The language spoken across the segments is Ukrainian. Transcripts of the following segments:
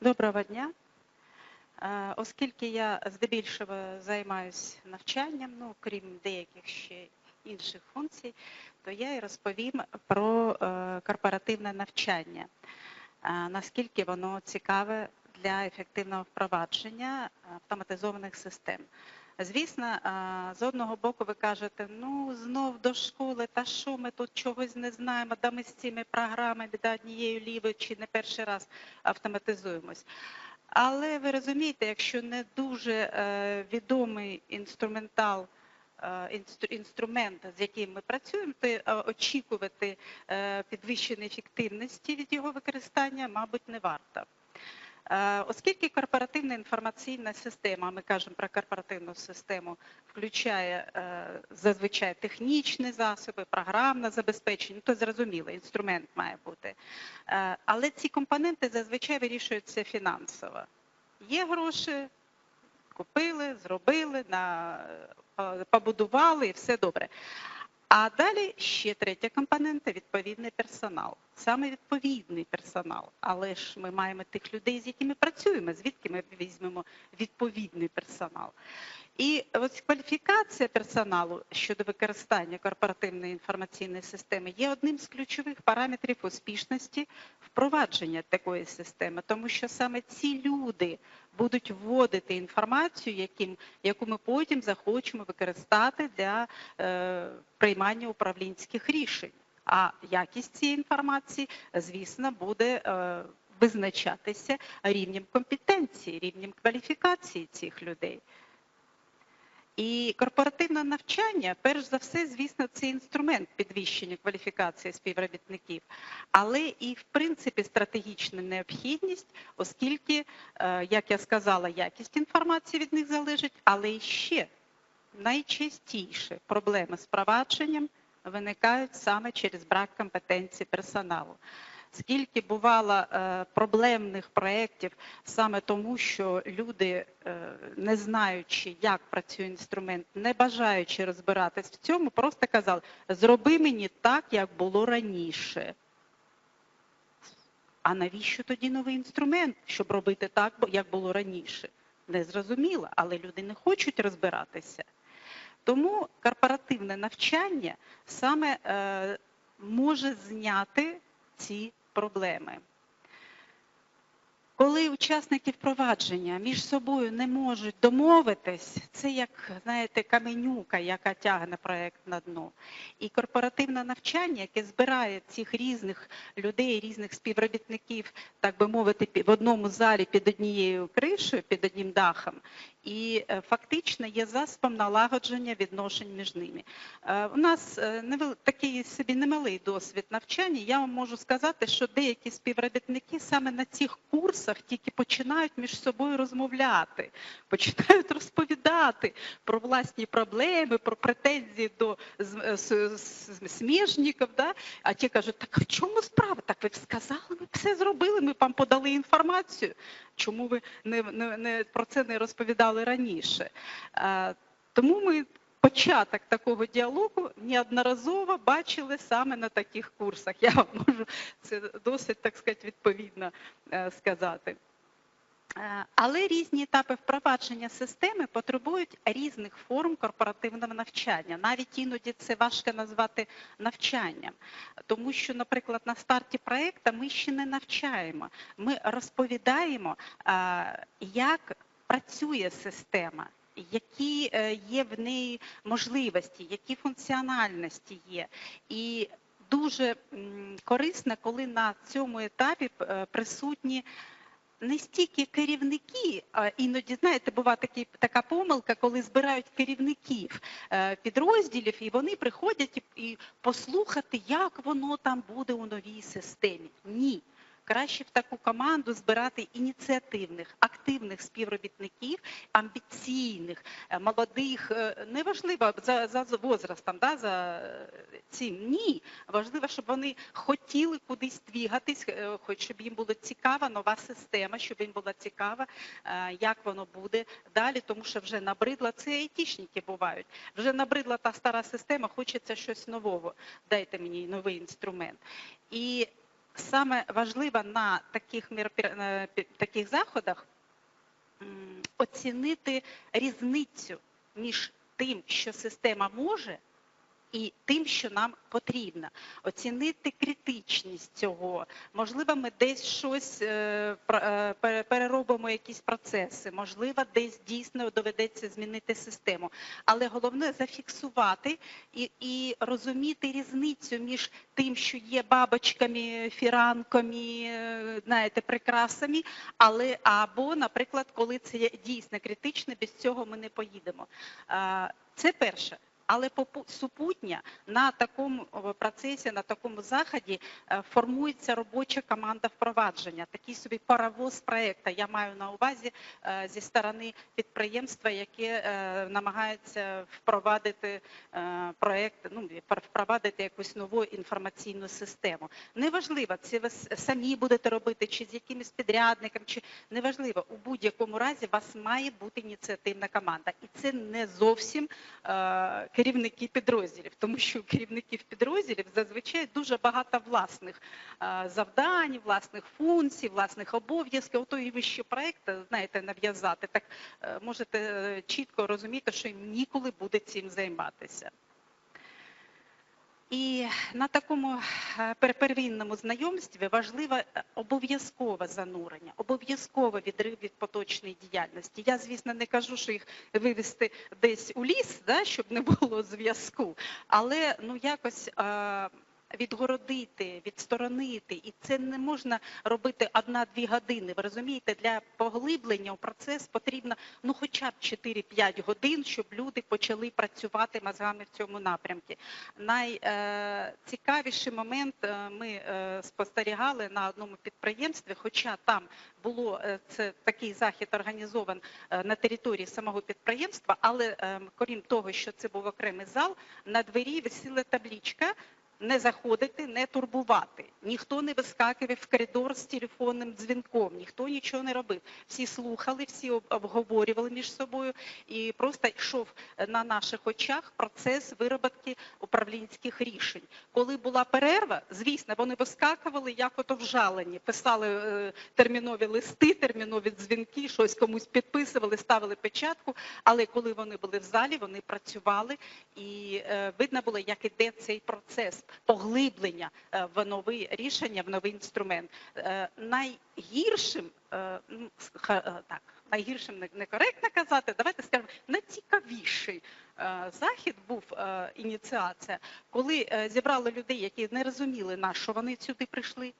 Доброго дня. Е, Оскільки я здебільшого займаюся навчанням, ну крім деяких ще інших функцій, то я і розповім про е, корпоративне навчання, е, наскільки воно цікаве для ефективного впровадження автоматизованих систем. Звісно, з одного боку ви кажете, ну знов до школи, та що ми тут чогось не знаємо, да ми з цими програмами да, однією лівою чи не перший раз автоматизуємось. Але ви розумієте, якщо не дуже е, відомий інструментал, е, інструмент, з яким ми працюємо, то е, очікувати підвищеної ефективності від його використання, мабуть, не варто. Е, Оскільки корпоративна інформаційна система, ми кажемо про корпоративну систему, включає е, зазвичай технічні засоби, програмне забезпечення, ну, то зрозуміло, інструмент має бути. Е, Але ці компоненти зазвичай вирішуються фінансово. Є гроші, купили, зробили, побудували і все добре. А далі ще третя компонента відповідний персонал. Саме відповідний персонал. Але ж ми маємо тих людей, з якими працюємо, звідки ми візьмемо відповідний персонал. І ось кваліфікація персоналу щодо використання корпоративної інформаційної системи є одним з ключових параметрів успішності впровадження такої системи, тому що саме ці люди будуть вводити інформацію, яким, яку ми потім захочемо використати для е, приймання управлінських рішень. А якість цієї інформації, звісно, буде е, визначатися рівнем компетенції, рівнем кваліфікації цих людей. І корпоративне навчання, перш за все, звісно, це інструмент підвищення кваліфікації співробітників, але і в принципі стратегічна необхідність, оскільки, е, як я сказала, якість інформації від них залежить, але ще найчастіше проблеми з впровадженням виникають саме через брак компетенції персоналу. Скільки бувало е, проблемних проєктів саме тому, що люди, е, не знаючи, як працює інструмент, не бажаючи розбиратись в цьому, просто казали, зроби мені так, як було раніше. А навіщо тоді новий інструмент, щоб робити так, як було раніше? Не зрозуміло, але люди не хочуть розбиратися. Тому корпоративне навчання саме е, може зняти ці проблеми. Коли учасники впровадження між собою не можуть домовитись, це як, знаєте, каменюка, яка тягне проект на дно. І корпоративне навчання, яке збирає цих різних людей, різних співробітників, так би мовити, в одному залі під однією кришею, під одним дахом, і е, фактично є засобом налагодження відношень між ними. Е, У нас е, такий собі немалий досвід навчання. Я вам можу сказати, що деякі співробітники саме на цих курсах тільки починають між собою розмовляти, починають розповідати про власні проблеми, про претензії до сміжників. Да? А ті кажуть, так в чому справа? Так ви б сказали, ми б все зробили, ми б вам подали інформацію. Чому ви не, не, не про це не розповідали раніше? Е, Тому ми початок такого діалогу неодноразово бачили саме на таких курсах. Я вам можу це досить, так сказати, відповідно е, сказати. Е, Але різні етапи впровадження системи потребують різних форм корпоративного навчання. Навіть іноді це важко назвати навчанням, тому що, наприклад, на старті проекту ми ще не навчаємо. Ми розповідаємо, е, як працює система. Які е, є в неї можливості, які функціональності є, і дуже корисно, коли на цьому етапі присутні не стільки керівники, а іноді, знаєте, бува такі, така помилка, коли збирають керівників е, підрозділів, і вони приходять і, і послухати, як воно там буде у новій системі. Ні. Краще в таку команду збирати ініціативних, активних співробітників, амбіційних, е, молодих, е, неважливо за, за возрастом, да, за е, цим. Ні. Важливо, щоб вони хотіли кудись двігатись, хоч щоб їм було цікава нова система, щоб їм було цікаво, е, як воно буде далі, тому що вже набридла, це айтішники бувають. Вже набридла та стара система, хочеться щось нового. Дайте мені новий інструмент. І саме важливо на таких, е, таких заходах оцінити різницю між тим, що система може, і тим, що нам потрібно. Оцінити критичність цього. Можливо, ми десь щось е, е, переробимо якісь процеси, можливо, десь дійсно доведеться змінити систему. Але головне зафіксувати і, і розуміти різницю між тим, що є бабочками, фіранками, е, знаєте, прикрасами, але або, наприклад, коли це дійсно критично, без цього ми не поїдемо. Це перше. Але супутня на такому процесі, на такому заході е, формується робоча команда впровадження, такий собі паровоз проекту. Я маю на увазі е, зі сторони підприємства, яке е, намагається впровадити проект, ну пр- впровадити якусь нову інформаційну систему. Неважливо, це ви самі будете робити, чи з якимось підрядником, чи неважливо. У будь-якому разі у вас має бути ініціативна команда, і це не зовсім керівники підрозділів, тому що у керівників підрозділів зазвичай дуже багато власних завдань, власних функцій, власних обов'язків. Ото і ви ще проект знаєте нав'язати, так е, можете е, чітко розуміти, що їм ніколи буде цим займатися. І на такому е, первинному знайомстві важливе обов'язкове занурення, обов'язково відрив від поточної діяльності. Я, звісно, не кажу, що їх вивести десь у ліс, да, щоб не було зв'язку, але ну якось. е, Відгородити, відсторонити, і це не можна робити одна-дві години. Ви розумієте, для поглиблення у процес потрібно ну, хоча б 4-5 годин, щоб люди почали працювати мозгами в цьому напрямку. Найцікавіший момент е, ми е, спостерігали на одному підприємстві, хоча там було е, це такий захід організований е, на території самого підприємства, але е, крім того, що це був окремий зал, на двері висіла таблічка. Не заходити, не турбувати. Ніхто не вискакував в коридор з телефонним дзвінком, ніхто нічого не робив. Всі слухали, всі обговорювали між собою, і просто йшов е, на наших очах процес вироботки управлінських рішень. Коли була перерва, звісно, вони вискакували як ото вжалені, писали е, термінові листи, термінові дзвінки, щось комусь підписували, ставили печатку. Але коли вони були в залі, вони працювали, і е, видно було, як іде цей процес поглиблення в нові рішення, в новий інструмент. Е, найгіршим, е, ну, е, так, найгіршим некоректно казати, давайте скажемо, найцікавіший захід був ініціація, коли зібрали людей, які не розуміли, на що вони сюди прийшли.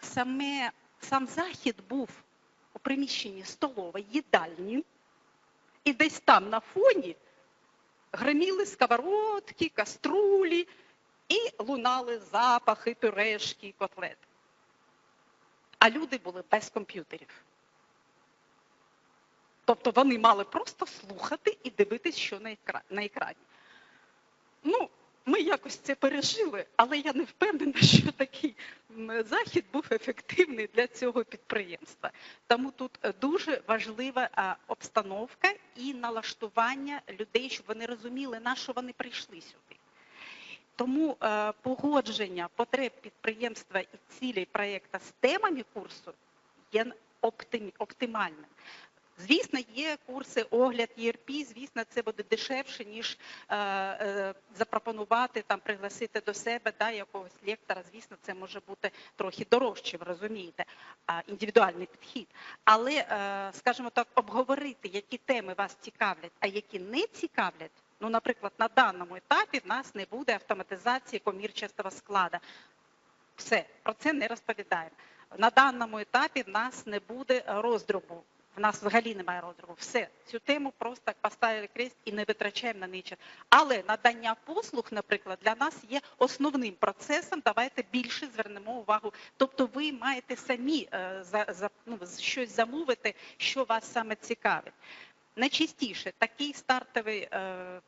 Саме сам захід був у приміщенні столової, їдальні, і десь там на фоні гриміли сковородки, каструлі і лунали запахи, пюрешки, котлет. А люди були без комп'ютерів. Тобто вони мали просто слухати і дивитись, що на на екрані. Ну, ми якось це пережили, але я не впевнена, що такий захід був ефективний для цього підприємства. Тому тут е, дуже важлива обстановка і налаштування людей, щоб вони розуміли, на що вони прийшли сюди. Тому е, погодження потреб підприємства і цілей проєкту з темами курсу є оптимальним. Звісно, є курси огляд ERP, звісно, це буде дешевше, ніж е, е, запропонувати там, пригласити до себе да, якогось лектора. Звісно, це може бути трохи дорожче, ви розумієте, індивідуальний підхід. Але, е, скажімо так, обговорити, які теми вас цікавлять, а які не цікавлять. Ну, наприклад, на даному етапі в нас не буде автоматизації комірчастого складу. Все, про це не розповідаємо. На даному етапі в нас не буде роздробу. В нас взагалі немає роздробу. Все, цю тему просто поставили крест і не витрачаємо на неї. Але надання послуг, наприклад, для нас є основним процесом. Давайте більше звернемо увагу. Тобто, ви маєте самі е, за, за, ну, щось замовити, що вас саме цікавить. Найчастіше такий стартовий. Е,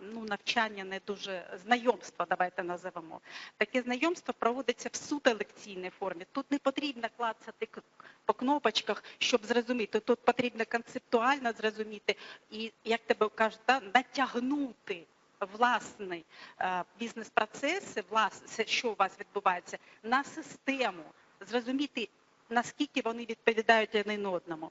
ну, навчання не дуже знайомство, давайте називемо. Таке знайомство проводиться в суто лекційній формі. Тут не потрібно клацати по кнопочках, щоб зрозуміти. Тут потрібно концептуально зрозуміти і, як тебе кажуть, да, натягнути власний е, бізнес-процеси, власне, що у вас відбувається, на систему, зрозуміти, наскільки вони відповідають один одному.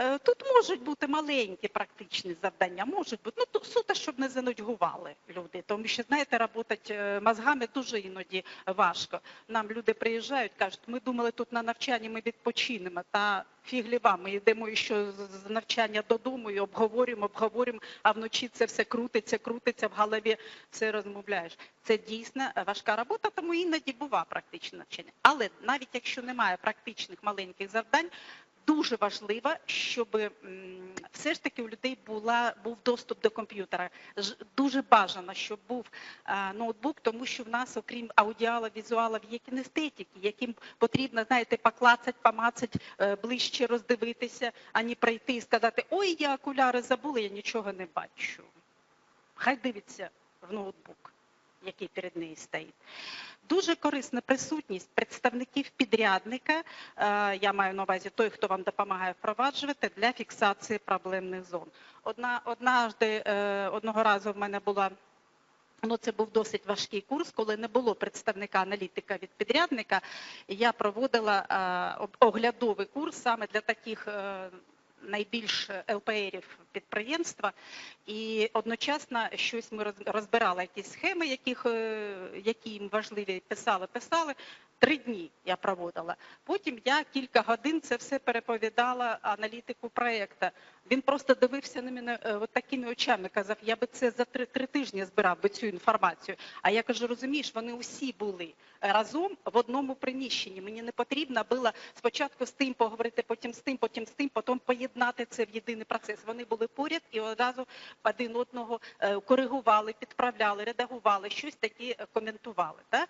Е, Тут можуть бути маленькі практичні завдання, можуть бути, ну суто, щоб не занудьгували люди. Тому що, знаєте, працювати мозгами дуже іноді важко. Нам люди приїжджають, кажуть, ми думали тут на навчанні ми відпочинемо, та фіглі вам, ми йдемо ще з навчання додому і обговорюємо, обговорюємо, а вночі це все крутиться, крутиться в голові, все розмовляєш. Це дійсно важка робота, тому іноді бува практичне навчання. Але навіть якщо немає практичних маленьких завдань, дуже важливо, щоб все ж таки у людей була був доступ до комп'ютера. Дуже бажано, щоб був ноутбук, тому що в нас, окрім аудіала, візуалів, є кінестетики, яким потрібно, знаєте, поклацать, помацать, е, ближче роздивитися, а не прийти і сказати, ой, я окуляри забула, я нічого не бачу. Хай дивиться в ноутбук, який перед нею стоїть. Дуже корисна присутність представників підрядника. е, Я маю на увазі той, хто вам допомагає впроваджувати для фіксації проблемних зон. Одна однажди е, одного разу в мене була. Ну, це був досить важкий курс, коли не було представника аналітика від підрядника. Я проводила е, оглядовий курс саме для таких е, найбільш ЛПРів підприємства. І одночасно щось ми роз- розбирали якісь схеми, яких, е, які їм важливі, писали, писали. Три дні я проводила. Потім я кілька годин це все переповідала аналітику проєкту. Він просто дивився на мене е, от такими очами, казав, я би це за три, три тижні збирав би цю інформацію. А я кажу, розумієш, вони усі були разом в одному приміщенні. Мені не потрібно було спочатку з тим поговорити, потім з тим, потім з тим, потім поєднати це в єдиний процес. Вони були поряд і одразу один одного е, коригували, підправляли, редагували, щось таке коментували. Так?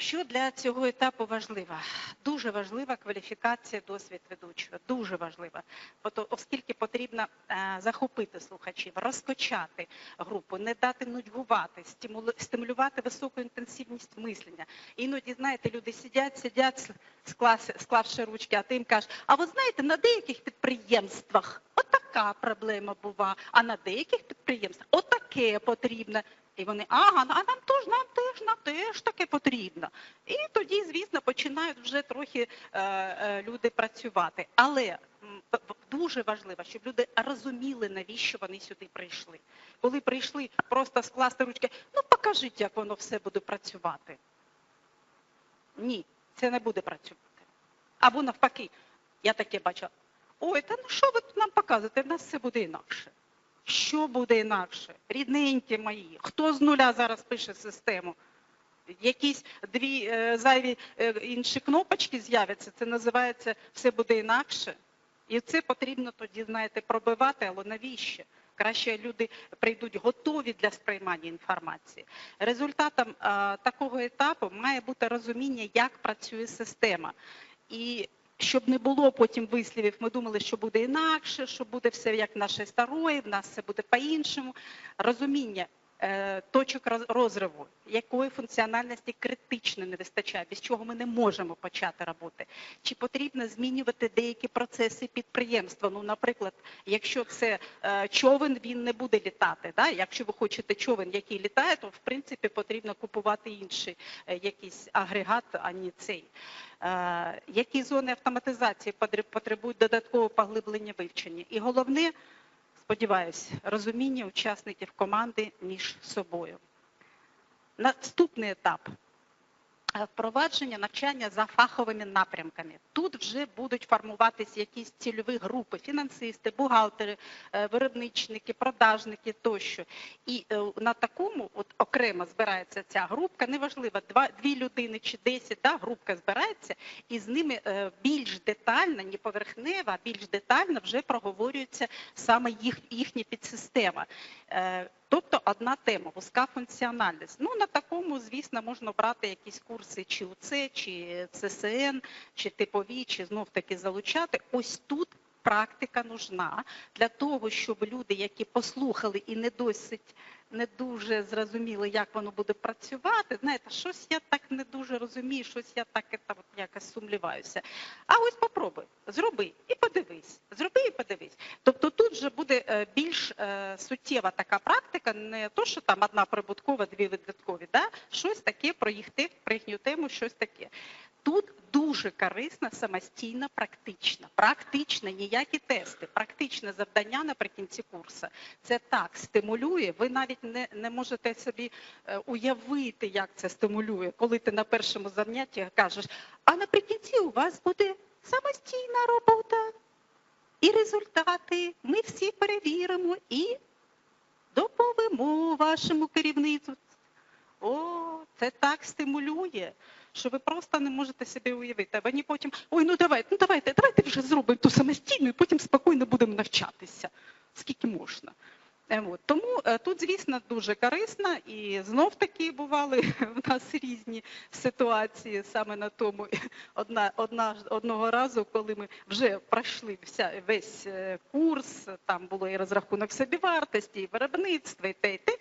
Що для цього етапу важливо? Дуже важлива кваліфікація досвід ведучого. Дуже важлива. Оскільки потрібно е, захопити слухачів, розкочати групу, не дати нудьгувати, стимулювати високу інтенсивність мислення. Іноді, знаєте, люди сидять, сидять, склавши, ручки, а ти їм кажеш, а ви знаєте, на деяких підприємствах отака проблема бува, а на деяких підприємствах отаке потрібно. І вони, ага, а нам теж, нам теж, нам теж таке потрібно. І тоді, звісно, починають вже трохи е, е, люди працювати. Але дуже важливо, щоб люди розуміли, навіщо вони сюди прийшли. Коли прийшли просто скласти ручки, ну покажіть, як воно все буде працювати. Ні, це не буде працювати. Або навпаки, я таке бачила. Ой, та ну що ви тут нам показуєте? В нас все буде інакше. Що буде інакше? Рідненькі мої, хто з нуля зараз пише систему? Якісь дві е, зайві е, інші кнопочки з'являться, це називається все буде інакше. І це потрібно тоді, знаєте, пробивати, але навіщо? Краще люди прийдуть готові для сприймання інформації. Результатом е, такого етапу має бути розуміння, як працює система. І щоб не було потім вислівів, ми думали, що буде інакше, що буде все як наше старої, в нас все буде по-іншому. Розуміння точок розриву, якої функціональності критично не вистачає, без чого ми не можемо почати роботи. Чи потрібно змінювати деякі процеси підприємства? Ну, наприклад, якщо це е, човен, він не буде літати. Да? Якщо ви хочете човен, який літає, то в принципі потрібно купувати інший е, якийсь агрегат, а не цей. Е, Які зони автоматизації потребують додаткового поглиблення вивчення? І головне, сподіваюся, розуміння учасників команди між собою. Наступний етап впровадження навчання за фаховими напрямками. Тут вже будуть формуватися якісь цільові групи, фінансисти, бухгалтери, е, виробничники, продажники тощо. І е, на такому от окремо збирається ця групка, неважливо, два, дві людини чи десять, да, групка збирається, і з ними е, більш детально, не поверхнево, а більш детально вже проговорюється саме їх, їхня підсистема. Тобто одна тема, вузька функціональність. Ну на такому, звісно, можна брати якісь курси чи УЦ, чи ЦСН, чи типові, чи знов таки залучати. Ось тут практика нужна для того, щоб люди, які послухали і не досить не дуже зрозуміли, як воно буде працювати. Знаєте, щось я так не дуже розумію, щось я так от, якось сумліваюся. А ось попробуй, зроби і подивись. Зроби і подивись. Тобто тут вже буде е, більш е, суттєва така практика, не то, що там одна прибуткова, дві видаткові, да? щось таке про їх про їхню тему, щось таке. Тут дуже корисна самостійна практична. Практична, ніякі тести, практичне завдання наприкінці курсу. Це так стимулює. Ви навіть не, не можете собі е, уявити, як це стимулює, коли ти на першому занятті кажеш, а наприкінці у вас буде самостійна робота і результати. Ми всі перевіримо і доповімо вашому керівництву. О, це так стимулює, що ви просто не можете собі уявити. Вони потім, ой, ну давайте, ну давайте, давайте вже зробимо ту самостійну і потім спокійно будемо навчатися, скільки можна. Е, От. Тому е, тут, звісно, дуже корисно, і знов таки бували в нас різні ситуації саме на тому. Одна, одна, одного разу, коли ми вже пройшли вся, весь е, курс, там було і розрахунок собівартості, і виробництво, і те, і те.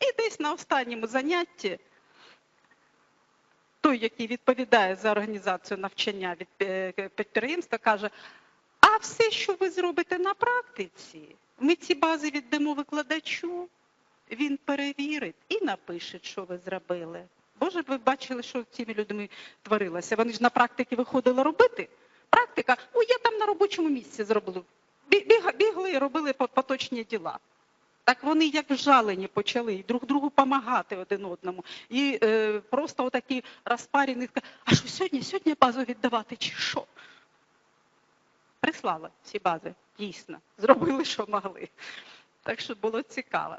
І десь на останньому занятті той, який відповідає за організацію навчання від е, підприємства, каже: а все, що ви зробите на практиці, ми ці бази віддамо викладачу, він перевірить і напише, що ви зробили. Боже, ви бачили, що цими людьми творилося. Вони ж на практиці виходили робити. Практика, о, я там на робочому місці зроблю. Бігли і робили поточні діла. Так вони як вжалені почали друг другу допомагати один одному. І е, просто отакі розпарені, а що сьогодні, сьогодні базу віддавати чи що? Прислали всі бази, дійсно. Зробили, що могли. Так що було цікаво.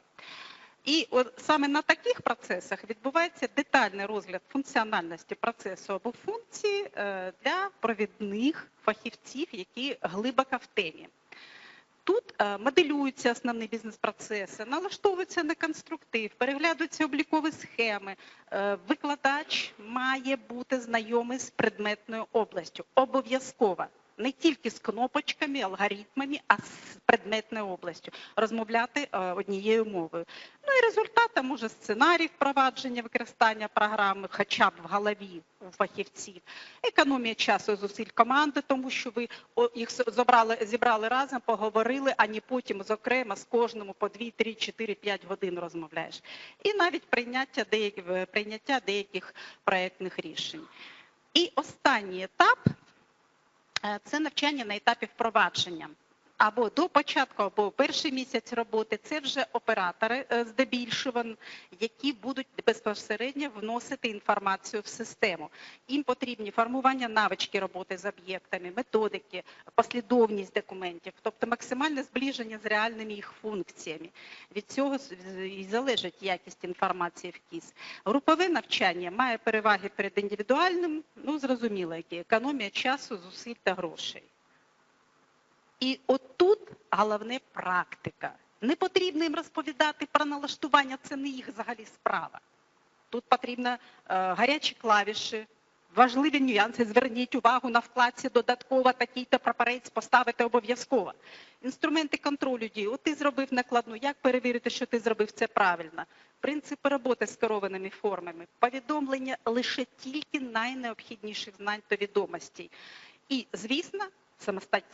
І от саме на таких процесах відбувається детальний розгляд функціональності процесу або функції е, для провідних фахівців, які глибоко в темі. Тут е, моделюються основні бізнес-процеси, налаштовуються на конструктив, переглядаються облікові схеми. Е, Викладач має бути знайомий з предметною областю. Обов'язково. Не тільки з кнопочками, алгоритмами, а з предметною областю. Розмовляти е, однією мовою. Ну і результатом може сценарій впровадження використання програми, хоча б в голові у фахівців. Економія часу і зусиль команди, тому що ви їх зібрали, зібрали разом, поговорили, а не потім зокрема з кожному по 2, 3, 4, 5 годин розмовляєш. І навіть прийняття деяких, прийняття деяких проєктних рішень. І останній етап це навчання на етапі впровадження. Або до початку, або перший місяць роботи це вже оператори е, здебільшого, які будуть безпосередньо вносити інформацію в систему. Їм потрібні формування навички роботи з об'єктами, методики, послідовність документів, тобто максимальне зближення з реальними їх функціями. Від цього і залежить якість інформації в КІС. Групове навчання має переваги перед індивідуальним, ну зрозуміло, які економія часу, зусиль та грошей. І отут головне практика. Не потрібно їм розповідати про налаштування, це не їх взагалі справа. Тут потрібно е, гарячі клавіші, важливі нюанси. Зверніть увагу на вкладці додатково такий-то прапорець поставити обов'язково. Інструменти контролю дії. От ти зробив накладну. Як перевірити, що ти зробив це правильно? Принципи роботи з керованими формами, повідомлення лише тільки найнеобхідніших знань та відомостей. І, звісно,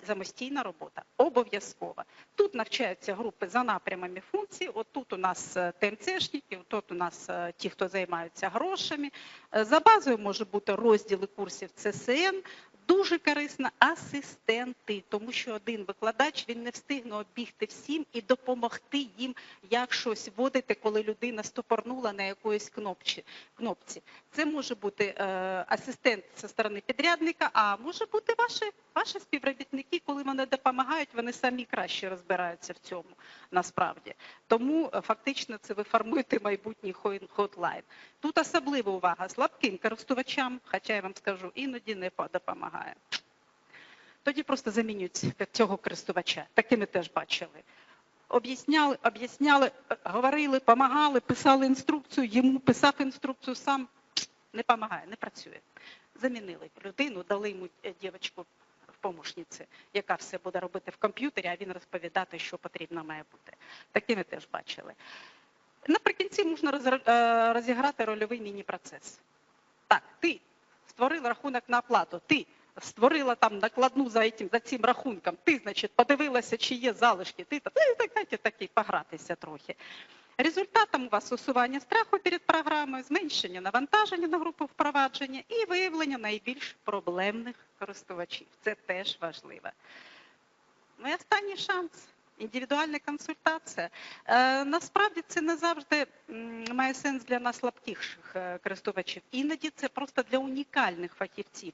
самостійна робота обов'язкова. Тут навчаються групи за напрямами функцій. От тут у нас е, ТМЦшники, тут у нас е, ті, хто займаються грошами. Е, За базою може бути розділи курсів ЦСН. Дуже корисно асистенти, тому що один викладач він не встигне обігти всім і допомогти їм як щось вводити, коли людина стопорнула на якоїсь кнопці. кнопці. Це може бути е, асистент зі сторони підрядника, а може бути ваші, ваші співробітники, коли вони допомагають, вони самі краще розбираються в цьому насправді. Тому е, фактично це ви формуєте майбутній хотлайн. Тут особлива увага слабким користувачам, хоча я вам скажу, іноді не допомагає. Тоді просто замінюють цього користувача. Такими теж бачили. Об'ясняли, об'ясняли, е, говорили, помагали, писали інструкцію, йому писав інструкцію сам, не допомагає, не працює. Замінили людину, дали йому е, дівчинку помощниці, яка все буде робити в комп'ютері, а він розповідати, що потрібно має бути. Такими теж бачили. Наприкінці можна е, розіграти рольовий міні-процес. Так, ти створила рахунок на оплату, ти створила там накладну за цим, рахунком, ти, значить, подивилася, чи є залишки, ти та ти так, знаєте, такий погратися трохи. Результатом у вас усування страху перед програмою, зменшення навантаження на групу впровадження і виявлення найбільш проблемних користувачів. Це теж важливо. Ну і останній шанс. Індивідуальна консультація. Е, насправді це не завжди має сенс для нас слабкіших е, користувачів. Іноді це просто для унікальних фахівців.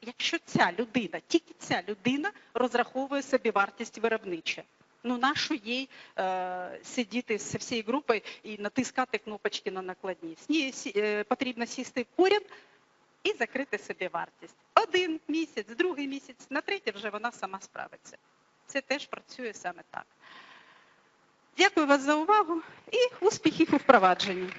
Якщо- ця людина, тільки ця людина розраховує собі вартість виробнича. Ну нащо їй е, сидіти з всією групою і натискати кнопочки на накладні? Сні е, потрібно сісти поряд і закрити собі вартість. Один місяць, другий місяць, на третій вже вона сама справиться. Це теж працює саме так. Дякую вас за увагу і успіхів у впровадженні.